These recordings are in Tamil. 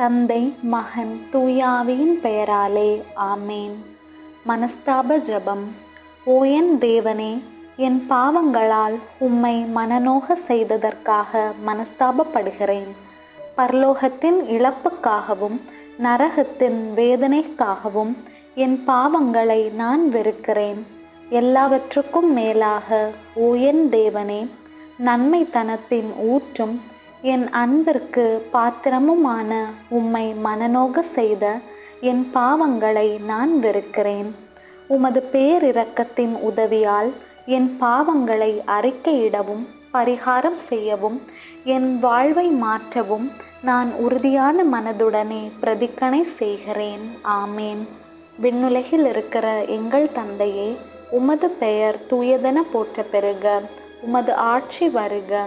தந்தை மகன் தூயாவியின் பெயராலே ஆமேன். மனஸ்தாப ஜபம். ஓ என் தேவனே என் பாவங்களால் உம்மை மனநோக செய்ததற்காக மனஸ்தாபப்படுகிறேன். பரலோகத்தின் இழப்புக்காகவும் நரகத்தின் வேதனைக்காகவும் என் பாவங்களை நான் வெறுக்கிறேன். எல்லாவற்றுக்கும் மேலாக ஓ என் தேவனே நன்மைத்தனத்தின் ஊற்றும் என் அன்பிற்கு பாத்திரமுமான உம்மை மனநோக செய்த என் பாவங்களை நான் வெறுக்கிறேன். உமது பேரிரக்கத்தின் உதவியால் என் பாவங்களை அறிக்கையிடவும் பரிகாரம் செய்யவும் என் வாழ்வை மாற்றவும் நான் உறுதியான மனதுடனே பிரதிக்கணை செய்கிறேன். ஆமேன். விண்ணுலகில் இருக்கிற எங்கள் தந்தையே உமது பெயர் தூயதென போற்ற பெறுக உமது ஆட்சி வருக.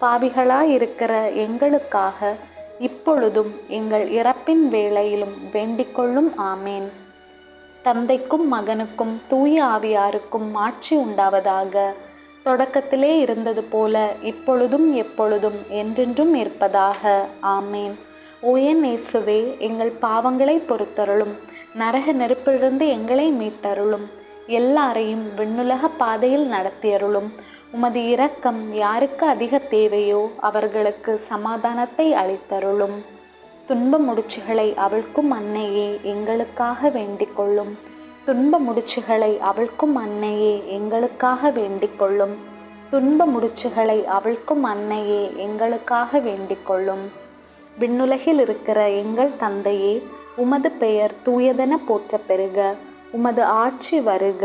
பாவிகளாயிருக்கிற எங்களுக்காக இப்பொழுதும் எங்கள் இறப்பின் வேளையிலும் வேண்டிக்கொள்ளும் ஆமேன். தந்தைக்கும் மகனுக்கும் தூய ஆவியாருக்கும் மாட்சி உண்டாவதாக தொடக்கத்திலே இருந்தது போல இப்பொழுதும் எப்பொழுதும் என்றென்றும் இருப்பதாக ஆமேன். ஓயன் இயேசுவே எங்கள் பாவங்களை பொறுத்தருளும் நரக நெருப்பிலிருந்து எங்களை மீட்டருளும் எல்லாரையும் விண்ணுலக பாதையில் நடத்தியருளும் உமது இரக்கம் யாருக்கு அதிக தேவையோ அவர்களுக்கு சமாதானத்தை அளித்தருளும். துன்ப முடிச்சுகளை அவள்க்கும் அன்னையே எங்களுக்காக வேண்டிக் கொள்ளும் துன்ப முடிச்சுகளை அவள்க்கும் அன்னையே எங்களுக்காக வேண்டிக் கொள்ளும் துன்ப முடிச்சுகளை அவள்க்கும் அன்னையே எங்களுக்காக வேண்டிக் கொள்ளும் விண்ணுலகில் இருக்கிற எங்கள் தந்தையே உமது பெயர் தூயதென போற்ற பெறுக உமது ஆட்சி வருக.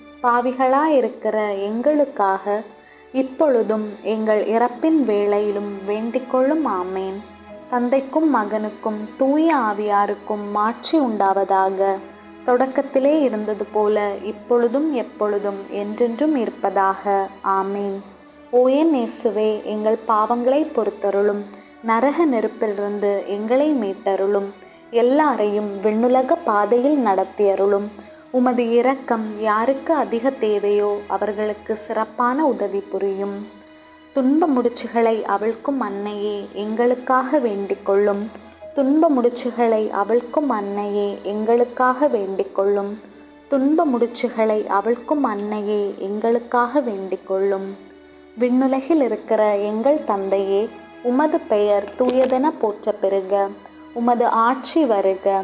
பாவிகளாயிருக்கிற எங்களுக்காக இப்பொழுதும் எங்கள் இறப்பின் வேளையிலும் வேண்டிக்கொள்ளும் ஆமேன். தந்தைக்கும் மகனுக்கும் தூய ஆவியாருக்கும் மாட்சி உண்டாவதாக தொடக்கத்திலே இருந்தது போல இப்பொழுதும் எப்பொழுதும் என்றென்றும் இருப்பதாக ஆமேன். ஓயன் இயேசுவே எங்கள் பாவங்களை பொறுத்தருளும். நரக நெருப்பிலிருந்து எங்களை மீட்டருளும். எல்லாரையும் விண்ணுலக பாதையில் நடத்தியருளும். உமது இரக்கம் யாருக்கு அதிக தேவையோ அவர்களுக்கு சிறப்பான உதவி புரியும். துன்ப முடிச்சுகளை அவள்க்கும் அன்னையே எங்களுக்காக வேண்டிக் கொள்ளும். துன்ப முடிச்சுகளை அவள்க்கும் அன்னையே எங்களுக்காக வேண்டிக் கொள்ளும். துன்ப முடிச்சுகளை அவள்க்கும் அன்னையே எங்களுக்காக வேண்டிக் கொள்ளும். விண்ணுலகில் இருக்கிற எங்கள் தந்தையே உமது பெயர் தூயதென போற்ற பெறுக. உமது ஆட்சி வருக.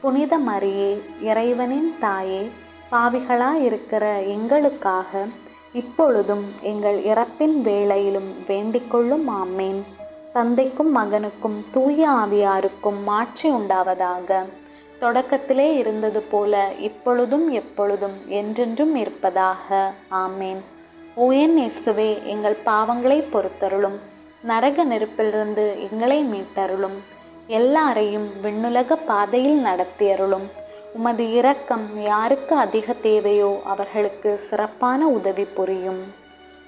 புனித மரியே இறைவனின் தாயே பாவிகளாயிருக்கிற எங்களுக்காக இப்பொழுதும் எங்கள் இறப்பின் வேளையிலும் வேண்டிக்கொள்ளும் ஆமேன். தந்தைக்கும் மகனுக்கும் தூய ஆவியாருக்கும் மாட்சி உண்டாவதாக. தொடக்கத்திலே இருந்தது போல இப்பொழுதும் எப்பொழுதும் என்றென்றும் இருப்பதாக. ஆமேன். ஓயன் இயேசுவே எங்கள் பாவங்களை பொறுத்தருளும். நரக நெருப்பிலிருந்து எங்களை மீட்டருளும். எல்லாரையும் விண்ணுலக பாதையில் நடத்தியருளும் உமது இரக்கம் யாருக்கு அதிக தேவையோ அவர்களுக்கு சிறப்பான உதவி புரியும்.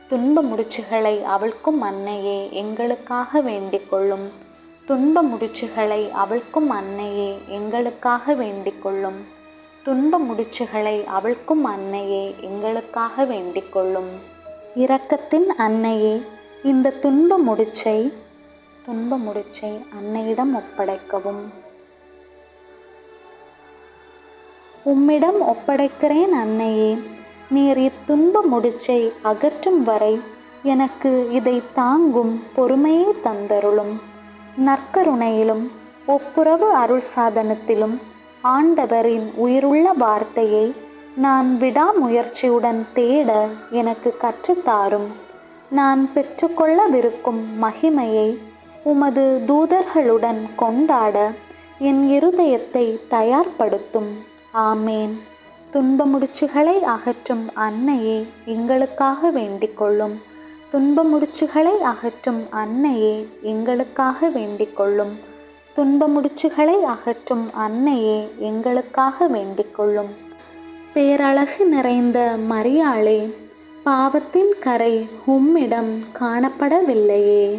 துன்ப முடிச்சுகளை அவள்க்கும் அன்னையே எங்களுக்காக வேண்டிக் கொள்ளும். துன்ப முடிச்சுகளை அவள்க்கும் அன்னையே எங்களுக்காக வேண்டிக் கொள்ளும். துன்ப முடிச்சுகளை அவள்க்கும் அன்னையே எங்களுக்காக வேண்டிக் கொள்ளும். இரக்கத்தின் அன்னையே இந்த துன்ப முடிச்சை துன்ப முடிச்சை அன்னையிடம் ஒப்படைக்கவும். உம்மிடம் ஒப்படைக்கிறேன் அன்னையே. நீர் இத்துன்ப முடிச்சை அகற்றும் வரை எனக்கு இதை தாங்கும் பொறுமையை தந்தருளும். நற்கருணையிலும் ஒப்புரவு அருள் சாதனத்திலும் ஆண்டவரின் உயிருள்ள வார்த்தையை நான் விடாமுயற்சியுடன் தேட எனக்கு கற்றுத்தாரும். நான் பெற்றுக்கொள்ளவிருக்கும் மகிமையை உமது தூதர்களுடன் கொண்டாட என் இருதயத்தை தயார்படுத்தும். ஆமேன். துன்ப முடிச்சுகளை அகற்றும் அன்னையே எங்களுக்காக வேண்டிக் கொள்ளும் துன்பமுடிச்சுகளை அகற்றும் அன்னையே எங்களுக்காக வேண்டிக் கொள்ளும் துன்ப முடிச்சுகளை அகற்றும் அன்னையே எங்களுக்காக வேண்டிக் கொள்ளும் பேரழகு நிறைந்த மரியாளே பாவத்தின் கரை உம்மிடம் காணப்படவில்லையே.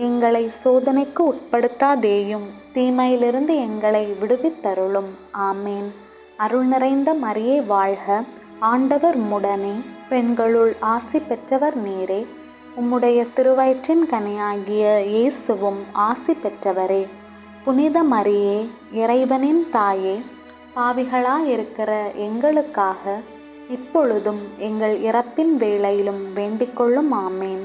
எங்களை சோதனைக்கு உட்படுத்தாதேயும் தீமையிலிருந்து எங்களை விடுவித்தருளும். ஆமேன். அருள் நிறைந்த மரியே வாழ்க. ஆண்டவர் முடனே பெண்களுள் ஆசி பெற்றவர் நேரே. உம்முடைய திருவயிற்றின் கனியாகிய இயேசுவும் ஆசி பெற்றவரே. புனித மரியே இறைவனின் தாயே பாவிகளாயிருக்கிற எங்களுக்காக இப்பொழுதும் எங்கள் இறப்பின் வேளையிலும் வேண்டிக்கொள்ளும். ஆமேன்.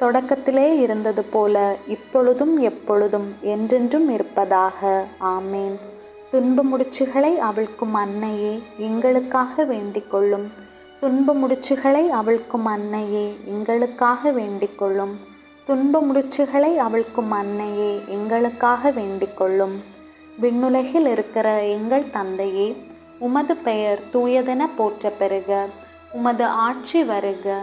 தொடக்கத்திலே இருந்தது போல இப்பொழுதும் எப்பொழுதும் என்றென்றும் இருப்பதாக. ஆமேன். துன்ப முடிச்சுகளை அவிழ்க்கும் அன்னையே எங்களுக்காக வேண்டிக் கொள்ளும் துன்ப முடிச்சுகளை அவிழ்க்கும் அன்னையே எங்களுக்காக வேண்டிக் கொள்ளும் துன்ப முடிச்சுகளை அவிழ்க்கும் அன்னையே எங்களுக்காக வேண்டிக் கொள்ளும் விண்ணுலகில் இருக்கிற எங்கள் தந்தையே உமது பெயர் தூயதென போற்ற பெறுக உமது ஆட்சி வருக.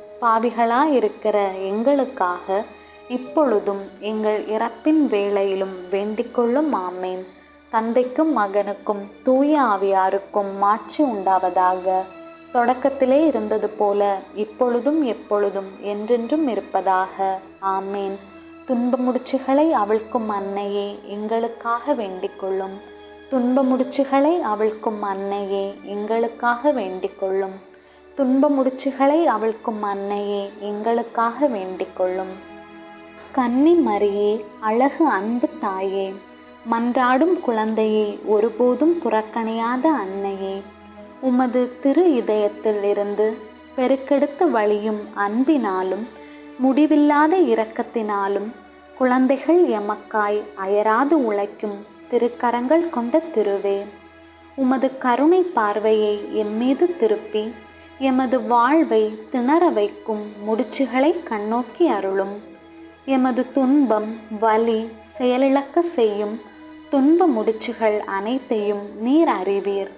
பாவிகளாக இருக்கிற எங்களுக்காக இப்பொழுதும் எங்கள் இறப்பின் வேளையிலும் வேண்டிக்கொள்ளும் ஆமேன். தந்தைக்கும் மகனுக்கும் தூய ஆவியாருக்கும் மாட்சி உண்டாவதாக. தொடக்கத்திலே இருந்தது போல இப்பொழுதும் எப்பொழுதும் என்றென்றும் இருப்பதாக. ஆமேன். துன்ப முடிச்சுகளை அவிழ்க்கும் அன்னையே எங்களுக்காக வேண்டிக்கொள்ளும் துன்பமுடிச்சுகளை அவிழ்க்கும் அன்னையே எங்களுக்காக வேண்டிக்கொள்ளும் துன்ப முடிச்சுகளை அவிழ்க்கும் அன்னையே எங்களுக்காக வேண்டிக்கொள்ளும். கன்னி மரியே அழகு அன்பு தாயே மன்றாடும் குழந்தையே ஒருபோதும் புறக்கணியாத அன்னையே. உமது திரு இதயத்தில் இருந்து பெருக்கெடுத்து வழியும் அன்பினாலும் முடிவில்லாத இரக்கத்தினாலும் குழந்தைகள் எமக்காய் அயராது உழைக்கும் திருக்கரங்கள் கொண்ட திருவே. உமது கருணை பார்வையை எம்மீது திருப்பி எமது வாழ்வை திணற வைக்கும் முடிச்சுகளை கண்ணோக்கி அருளும். எமது துன்பம் வலி செயலிழக்க செய்யும் துன்ப முடிச்சுகள் அனைத்தையும் நீர் அறிவீர்.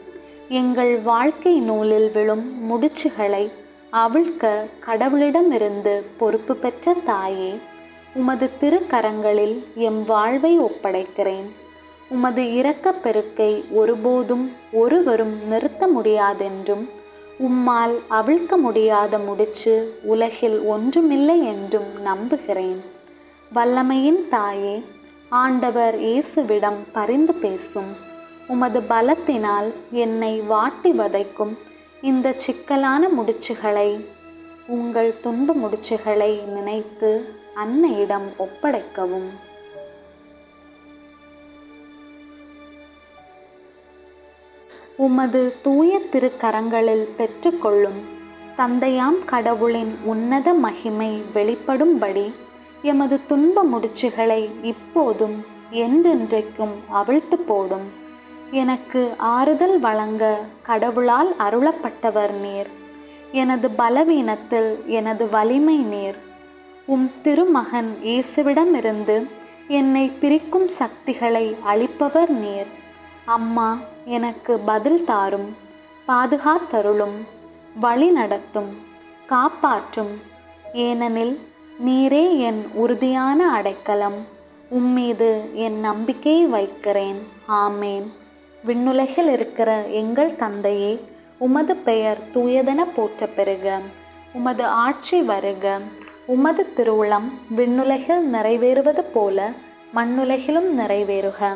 எங்கள் வாழ்க்கை நூலில் விழும் முடிச்சுகளை அவிழ்க்க கடவுளிடமிருந்து பொறுப்பு பெற்ற தாயே உமது திருக்கரங்களில் எம் வாழ்வை ஒப்படைக்கிறேன். உமது இரக்கப் பெருக்கை ஒருபோதும் ஒருவரும் நிறுத்த முடியாதென்றும் உம்மால் அவிழ்க்க முடியாத முடிச்சு உலகில் ஒன்றுமில்லை என்றும் நம்புகிறேன். வல்லமையின் தாயே ஆண்டவர் இயேசுவிடம் பரிந்து பேசும். உமது பலத்தினால் என்னை வாட்டி வதைக்கும் இந்த சிக்கலான முடிச்சுகளை உங்கள் துன்ப முடிச்சுகளை நினைத்து அன்னையிடம் ஒப்படைக்கவும். உமது தூய திருக்கரங்களில் பெற்றுக்கொள்ளும் தந்தையாம் கடவுளின் உன்னத மகிமை வெளிப்படும்படி எமது துன்ப முடிச்சுகளை இப்போதும் என்றென்றைக்கும் அவிழ்த்து போடும். எனக்கு ஆறுதல் வழங்க கடவுளால் அருளப்பட்டவர் நீர். எனது பலவீனத்தில் எனது வலிமை நீர். உம் திருமகன் இயேசுவிடமிருந்து என்னை பிரிக்கும் சக்திகளை அளிப்பவர் நீர். அம்மா எனக்கு பதில் தாரும் பாதுகாத்தருளும் வழி நடத்தும் காப்பாற்றும். ஏனெனில் நீரே என் உறுதியான அடைக்கலம் உம்மீது என் நம்பிக்கையை வைக்கிறேன். ஆமேன். விண்ணுலகில் இருக்கிற எங்கள் தந்தையே உமது பெயர் தூயதென போற்ற பெறுக. உமது ஆட்சி வருக. உமது திருவுளம் விண்ணுலகில் நிறைவேறுவது போல மண்ணுலகிலும் நிறைவேறுக.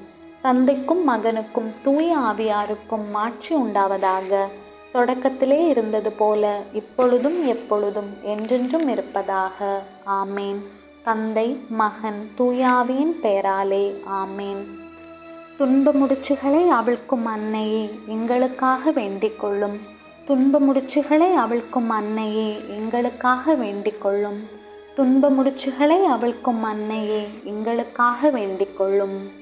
தந்தைக்கும் மகனுக்கும் தூய ஆவியாருக்கும் மாட்சி உண்டாவதாக. தொடக்கத்திலே இருந்தது போல இப்பொழுதும் எப்பொழுதும் என்றென்றும் இருப்பதாக. ஆமேன். தந்தை மகன் தூயாவியின் பெயராலே ஆமேன். துன்ப முடிச்சுகளை அவிழ்க்கும் அன்னையே எங்களுக்காக வேண்டிக் கொள்ளும். துன்ப முடிச்சுகளை அவிழ்க்கும் அன்னையே எங்களுக்காக வேண்டிக் கொள்ளும். துன்ப முடிச்சுகளை அவிழ்க்கும் அன்னையே எங்களுக்காக வேண்டிக் கொள்ளும்.